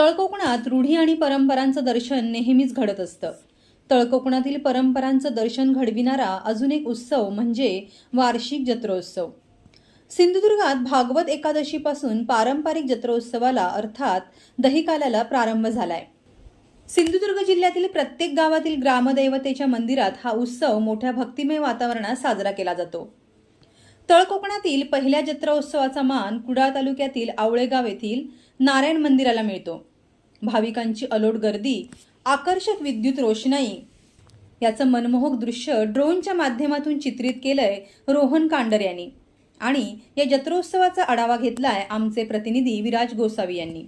तळकोकणात रूढी आणि परंपरांचं दर्शन नेहमीच घडत असतं. तळकोकणातील परंपरांचं दर्शन घडविणारा अजून एक उत्सव म्हणजे वार्षिक जत्रोत्सव. सिंधुदुर्गात भागवत एकादशीपासून पारंपरिक जत्रोत्सवाला अर्थात दहिकाल्याला प्रारंभ झालाय. सिंधुदुर्ग जिल्ह्यातील प्रत्येक गावातील ग्रामदैवतेच्या मंदिरात हा उत्सव मोठ्या भक्तिमय वातावरणात साजरा केला जातो. तळकोकणातील पहिल्या जत्रोत्सवाचा मान कुडाळ तालुक्यातील आवळेगाव येथील नारायण मंदिराला मिळतो. भाविकांची अलोट गर्दी आकर्षक विद्युत रोषणाई याचं मनमोहक दृश्य ड्रोनच्या माध्यमातून चित्रित केलंय रोहन कांडर यांनी. आणि या जत्रोत्सवाचा आढावा घेतलाय आमचे प्रतिनिधी विराज गोसावी यांनी.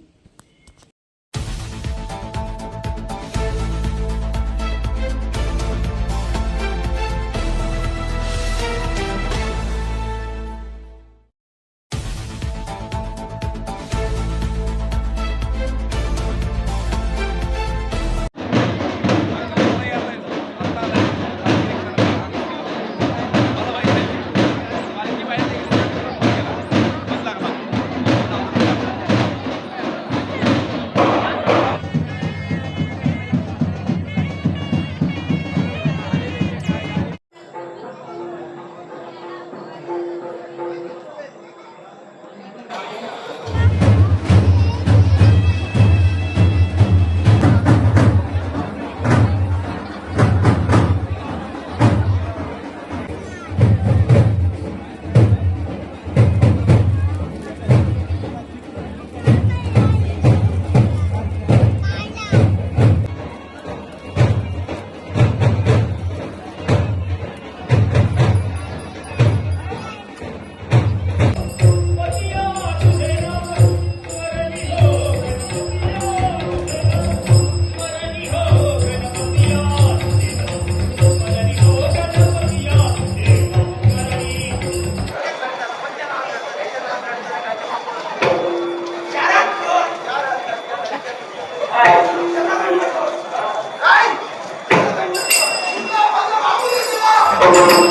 Thank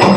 you.